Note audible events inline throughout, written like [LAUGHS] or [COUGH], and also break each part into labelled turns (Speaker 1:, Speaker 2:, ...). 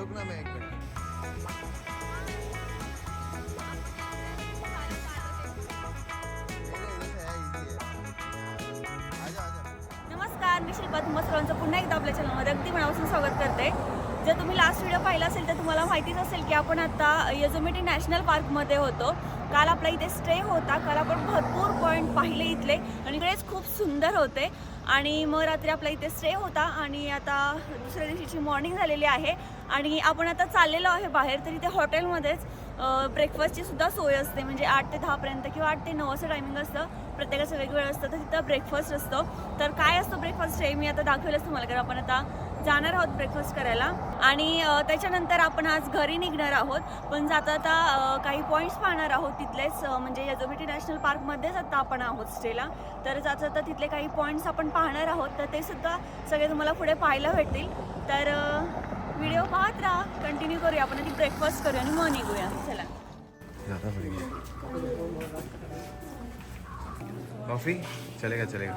Speaker 1: रुक ना मैं एक मिनट।
Speaker 2: नमस्कार मी शिल्पा तुम्हा सर्वांचं पुन्हा एकदा आपल्या चॅनलमध्ये अगदी मनापासून स्वागत करते. जर तुम्ही लास्ट व्हिडिओ पाहिला असेल तर तुम्हाला माहितीच असेल की आपण आता यजोमिटी नॅशनल पार्कमध्ये होतो. काल आपला इथे स्टे होता. काल आपण भरपूर पॉईंट पाहिले इथले. आणि इकडेच खूप सुंदर होते. आणि मग रात्री आपला इथे स्टे होता आणि आता दुसऱ्या दिवशीची मॉर्निंग झालेली आहे आणि आपण आता चाललेलो आहे बाहेर तर इथे हॉटेलमध्येच ब्रेकफास्टची सुद्धा सोय असते. म्हणजे आठ ते दहापर्यंत किंवा आठ ते नऊ असं टायमिंग असतं. प्रत्येकाचं वेगवेगळं असतं तर तिथं ब्रेकफास्ट असतो. तर काय असतं ब्रेकफास्ट हे मी आता दाखवेलच तुम्हाला कारण आपण आता जाणार आहोत ब्रेकफास्ट करायला. आणि त्याच्यानंतर आपण आज घरी निघणार आहोत. पण जाता आता काही पॉईंट्स पाहणार आहोत तिथलेच. म्हणजे यजोमिटी नॅशनल पार्कमध्येच आता आपण आहोत स्टेला तर जाता आता तिथले काही पॉईंट्स आपण पाहणार आहोत. तर ते सुद्धा सगळे तुम्हाला पुढे पाहायला भेटतील. तर व्हिडिओ पाहत राहा. कंटिन्यू करूया आपण. आधी ब्रेकफास्ट करूया. आणि मग निघूया. चला.
Speaker 1: कॉफ़ी चलेगा चलेगा.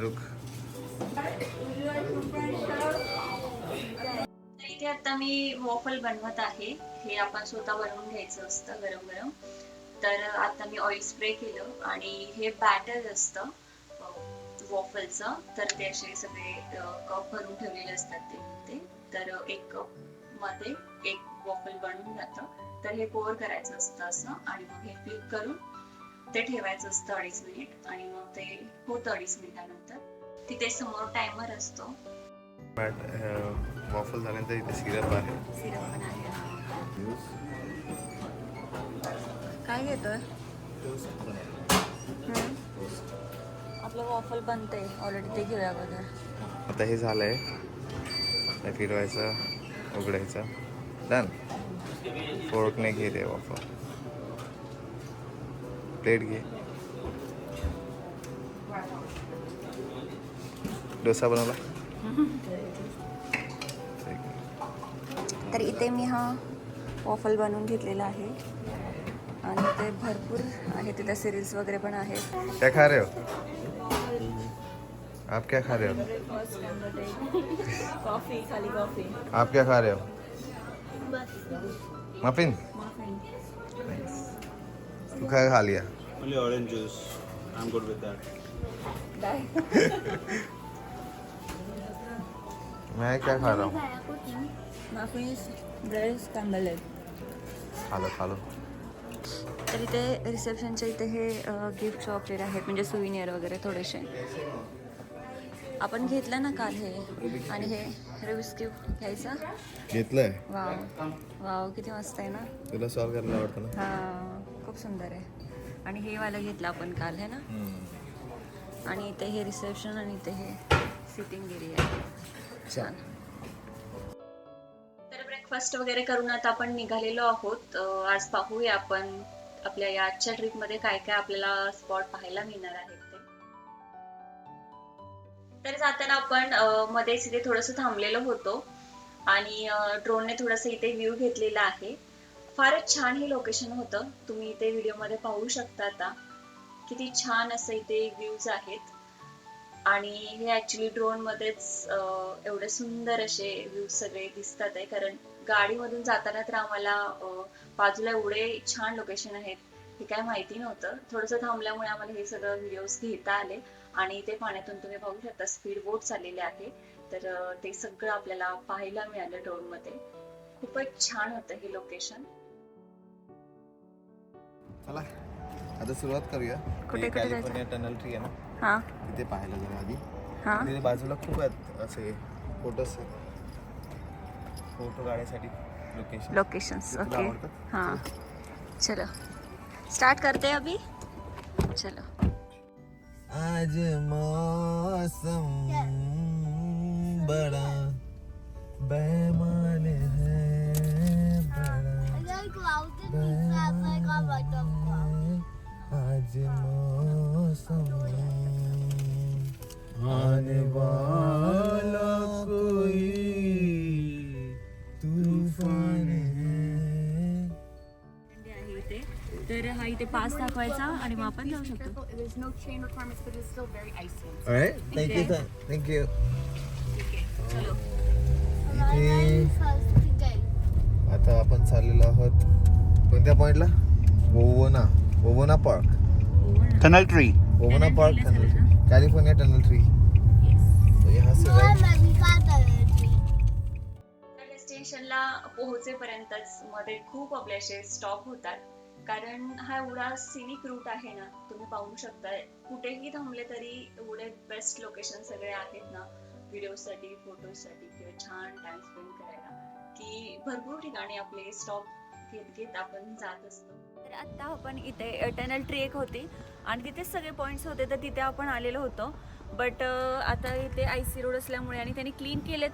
Speaker 2: रुख इथे आता मी वॉफल बनवत आहे. हे आपण स्वतः बनवून घ्यायचं असतं गरम गरम. तर आता मी ऑइल स्प्रे केलं आणि हे बॅटर असतं वॉफलचं तर ते असे सगळे कप भरून ठेवलेले असतात ते तर एक कपमध्ये एक वॉफल बनून जातं. तर हे कोअर करायचं असतं असं आणि मग हे फ्लिप करून ते ठेवायचं असतं अडीच मिनिट आणि मग ते होतं अडीच मिनिटानंतर तिथे समोर टायमर असतो.
Speaker 1: बॅट वॉफल झाल्यानंतर इथे सिरप आहे.
Speaker 2: सिरप पण आहे. काय घेतोय? आपलं वॉफल बनते ऑलरेडी ते घेऊया अगोदर.
Speaker 1: आता हे झालंय. फिरवायचं उघडायचं. डन फोर्कने घे ते वॉफल प्लेट घे. डोसा बनवला
Speaker 2: तर इथे मी हा वॉफल बनवून घेतलेला आहे. आणि ते भरपूर आहे तिथे सिरिल्स वगैरे पण आहेत.
Speaker 1: क्या खा रहे हो? आप क्या खा रहे हो?
Speaker 2: कॉफ़ी खाली कॉफ़ी
Speaker 1: आप क्या खा रहे हो? मफिन तू काय खा लिया.
Speaker 3: Only orange juice. I'm good with that. [LAUGHS]
Speaker 1: मैं क्या खा रहा हूँ?
Speaker 2: ब्रेड स्कॅम्बलेट
Speaker 1: खा लो खा लो।
Speaker 2: तर इथे रिसेप्शनच्या इथे हे गिफ्ट शॉप वगैरे आहेत म्हणजे सुविनियर वगैरे थोडेसे आपण घेतलं ना काल हे आणि हे रिव्ह्यूज घ्यायचा
Speaker 1: घेतलंय
Speaker 2: वाव वाव किती मस्त आहे ना?
Speaker 1: तुला सॉल्व करायला आवडतं ना?
Speaker 2: हा खूप सुंदर आहे आणि हे वाला घेतलं आपण काल है ना? आणि इथे हे रिसेप्शन आणि इथे हे सिटिंग एरिया आहे छान तर ब्रेकफास्ट वगैरे करून आता आपण निघालेलो आहोत. आज पाहूया आपण आपल्या या आजच्या ट्रिपमध्ये काय काय आपल्याला स्पॉट पाहायला मिळणार आहेत ते. तर जाताना आपण मध्येच इथे थोडंसं थांबलेलो होतो आणि ड्रोनने थोडस इथे व्ह्यू घेतलेला आहे. फारच छान हे लोकेशन होतं. तुम्ही इथे व्हिडिओमध्ये पाहू शकता आता. किती छान असं इथे व्ह्यूज आहेत. आणि हे ऍक्च्युली ड्रोन मध्येच एवढे सुंदर असे व्ह्यूज सगळे दिसतात आहे. कारण गाडीमधून जाताना तर आम्हाला बाजूला एवढे छान लोकेशन आहेत हे काय माहिती नव्हतं. थोडंसं थांबल्यामुळे आम्हाला हे सगळं व्हिडिओज घेता आले. आणि ते पाण्यातून तुम्ही बघू शकता स्पीड बोट चाललेले आहे. तर ते सगळं आपल्याला पाहायला मिळालं ड्रोनमध्ये. खूपच छान होतं हे लोकेशन
Speaker 1: चला आता सुरुवात करूया.
Speaker 2: कुठे- कुठे जायचं?
Speaker 1: कॅलिफोर्निया टनल ट्री आहे ना?
Speaker 2: हा.
Speaker 1: तिथे पाहायला जाऊ आधी.
Speaker 2: हा.
Speaker 1: तिथे बाजूला खूप आहेत असे फोटोस फोटो काढण्यासाठी लोकेशन
Speaker 2: लोकेशंस
Speaker 1: तुला
Speaker 2: ओके? हाँ. चलो. स्टार्ट करते अभी? चलो.
Speaker 1: आज मौसम बड़ा
Speaker 2: तर हा इथे पास दाखवायचा आणि मग आपण जाऊ शकतो.
Speaker 1: इथे आता आपण चाललेलो आहोत कोणत्या पॉइंटला ओवोना ओवोना park.
Speaker 3: Tunnel tree.
Speaker 1: ओवोना park tunnel California tunnel tree तो यहाँ से right.
Speaker 2: डेस्टिनेशनला पोहोचेपर्यंतच मध्ये खूप आपले असे स्टॉप होतात. कारण हा एवढा सिनिक रूट आहे ना तुम्ही पाहू शकता कुठेही थांबले तरी एवढे बेस्ट लोकेशन सगळे आहेत ना व्हिडिओसाठी फोटोसाठी किंवा छान टाइम स्पेंड करायला की भरपूर ठिकाणी आपले स्टॉप घेत घेत आपण जात असतो. तर आता आपण इथे टनल ट्रेक होती आणि तिथेच सगळे पॉईंट्स होते तर तिथे आपण आलेलो होतो. बट आता इथे आय सी रोड असल्यामुळे आणि त्यांनी क्लीन केले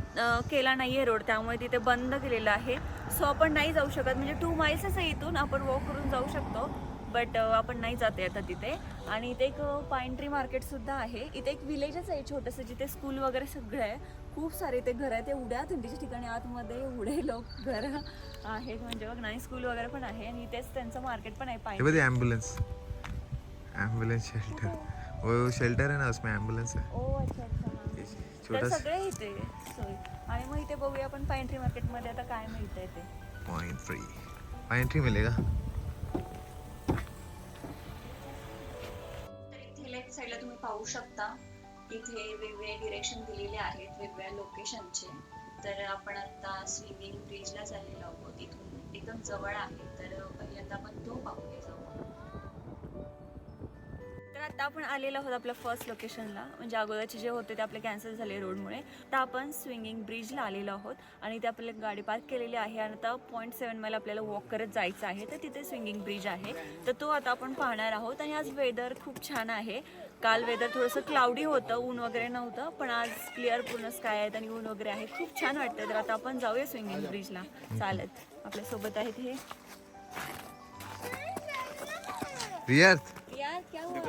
Speaker 2: केला नाही आहे रोड त्यामुळे तिथे बंद केलेलं आहे. सो आपण नाही जाऊ शकत. म्हणजे टू माईल्सच आहे इथून आपण वॉक करून जाऊ शकतो. बट आपण नाही जाते आता तिथे. आणि इथे एक पाईन ट्री मार्केटसुद्धा आहे. इथे एक विलेजच आहे छोटंसं जिथे स्कूल वगैरे सगळं आहे. खूप सारे इथे घर आहेत. एवढ्या थंडीच्या ठिकाणी आतमध्ये एवढे लोक घर आहेत. म्हणजे बघ नाही स्कूल वगैरे पण आहे. आणि इथेच त्यांचं मार्केट पण आहे पाईन
Speaker 1: एम्बुलेंस एम्बुलेंस शेल्टर वो शेल्टर है ना उसमें एम्बुलेंस है।
Speaker 2: ओ अच्छा अच्छा तर
Speaker 1: छोटा
Speaker 2: सगळे इथे सोय आणि मग इथे बघूया आपण पाईन ट्री मार्केटमध्ये आता काय मिळतंय ते.
Speaker 1: पॉइंट फ्री पॉइंट फ्री मिलेगा?
Speaker 2: तर इथे लेफ्ट साईडला तुम्ही पाहू शकता. इथे वेगवेगळे डिरेक्शन दिलेले आहेत वेगवेगळ्या लोकेशनचे तर आपण आता स्विमिंग ब्रिजला चाललेलो आहोत. इथून एकदम जवळ आहे. तर पहिल्यांदा आपण तो पाहूया जाऊ आता आपण आलेलो आहोत आपल्या फर्स्ट लोकेशनला म्हणजे अगोदरचे जे होते ते आपले कॅन्सल झाले रोडमुळे तर आपण स्विंगिंग ब्रिजला आलेलो आहोत आणि ते आपल्याला गाडी पार्क केलेली आहे आणि आता पॉईंट सेवन माईल आपल्याला वॉक करत जायचं आहे. तर तिथे स्विंगिंग ब्रिज आहे. तर तो आता आपण पाहणार आहोत आणि आज वेदर खूप छान आहे. काल वेदर थोडंसं क्लाउडी होतं ऊन वगैरे नव्हतं पण आज क्लिअर पूर्ण स्काय आहेत आणि ऊन वगैरे आहे. खूप छान वाटतं तर आता आपण जाऊया स्विंगिंग ब्रिजला चालत आपल्यासोबत आहेत हे.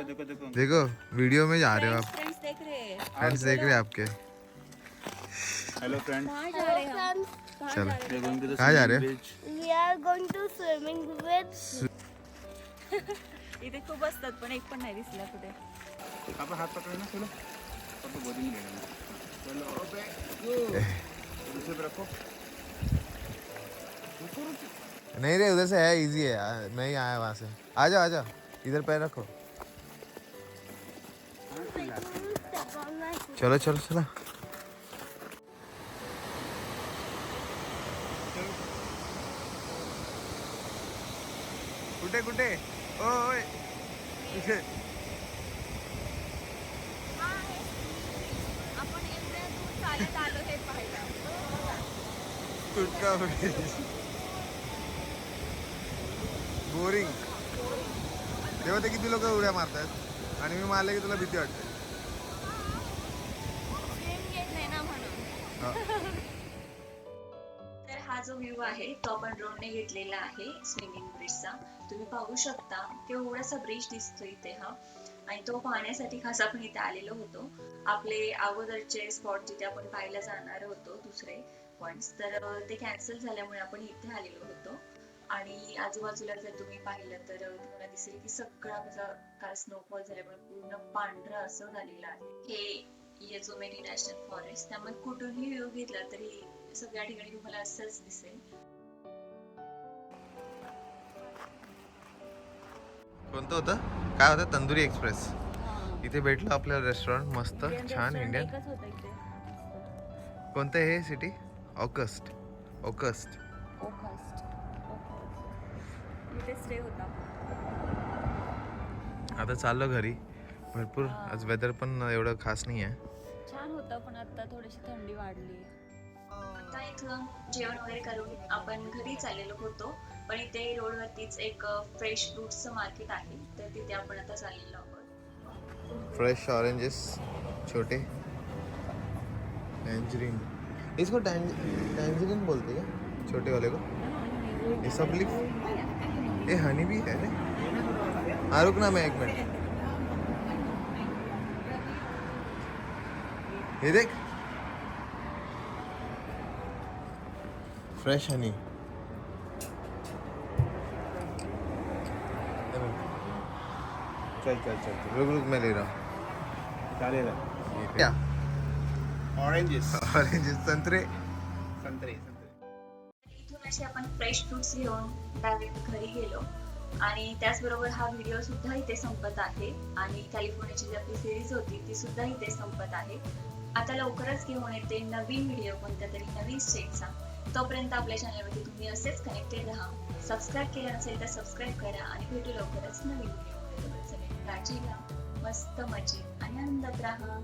Speaker 3: देखो देखो।
Speaker 1: देखो वीडियो में जा रहे हो आप।
Speaker 2: फ्रेंड्स देख रहे हैं।
Speaker 1: फ्रेंड्स देख रहे हैं आपके।
Speaker 3: Friends.
Speaker 2: कहाँ जा रहे हैं?
Speaker 1: चलो। कहाँ जा रहे हो?
Speaker 2: हैं? इथे खूप असतात पण एक पण नाही दिसला कुठे
Speaker 3: आप हाथ पकड़े ना चलो। तो चलो रखो।
Speaker 1: नहीं रे उधर से है इजी है। मैं ही आया वहाँ से। आ जाओ आ जाओ। इधर पैर रखो। चला चला चला. कुठे कुठे? ओय. इथे. बोरिंग. तेव्हा ते किती लोक उड्या मारतात आणि मी मारले की तुला भीती वाटते.
Speaker 2: तर हा जो व्ह्यू आहे तो आपण ड्रोनने घेतलेला आहे स्विमिंग ब्रिजचा तुम्ही पाहू शकता केवढासा ब्रिज दिसतो इथे हा. आणि तो पाहण्यासाठी खास आपण इथे आलेलो होतो. आपले अगोदरचे स्पॉट जिथे आपण पाहायला जाणार होतो दुसरे पॉइंट्स तर ते कॅन्सल झाल्यामुळे आपण इथे आलेलो होतो. आणि आजूबाजूला जर तुम्ही पाहिलं तर तुम्हाला दिसेल की सगळा कसा काल स्नोफॉल झाल्यामुळे पूर्ण पांढरा असं झालेलं आहे. हे येझोमेरी नॅशनल फॉरेस्ट त्यामुळे कुठूनही व्ह्यू घेतला तरी सगळ्या ठिकाणी तुम्हाला असंच दिसेल.
Speaker 1: कोणतं होतं? काय होतं? तंदुरी एक्सप्रेस. इथे भेटलं आपल्याला रेस्टॉरंट मस्त छान इंडियन कोणतं हे सिटी ऑगस्ट ऑगस्ट आता चाललो घरी. भरपूर. आज वेदर पण एवढं खास नाही आहे
Speaker 2: छान होतं पण आता थोडीशी थंडी वाढली. आता इथं जेवण वगैरे करून आपण घरी चाललेलो होतो. पण इथे रोडवरतीच एक फ्रेश फ्रुट्सचं मार्केट आहे. तर तिथे आपण आता चाललेलो आहोत.
Speaker 1: फ्रेश ऑरेंजेस छोटे. टैंजरीन इसको टैंजरीन बोलते क्या छोटे वाले को ये सब लिख ये हनी भी है ना हाँ रुक ना? मैं एक मिनट ये देख फ्रेश हनी चल चल चल रुक रुक मैं ले रहा हूँ
Speaker 3: चालेल
Speaker 1: ये क्या
Speaker 3: ऑरेंजेस
Speaker 1: ऑरेंजेस संतरे
Speaker 3: संतरे संतरे
Speaker 2: इथून असे आपण फ्रेश फ्रुट्स घेऊन डायरेक्ट घरी गेलो. आणि त्याचबरोबर हा व्हिडिओ सुद्धा इथे संपत आहे. आणि कॅलिफोर्नियाची जी आपली सिरीज होती ती सुद्धा इथे संपत आहे. आता लवकरच घेऊन येते नवीन व्हिडिओ कोणत्या तरी नवीन स्टेटचा तोपर्यंत आपल्या चॅनलवरती तुम्ही असेच कनेक्टेड राहा. सबस्क्राईब केलं नसेल तर सबस्क्राईब करा आणि भेटू लवकरच नवीन व्हिडिओ काळजी घ्या. मस्त मजेत आणि आनंदात राहा.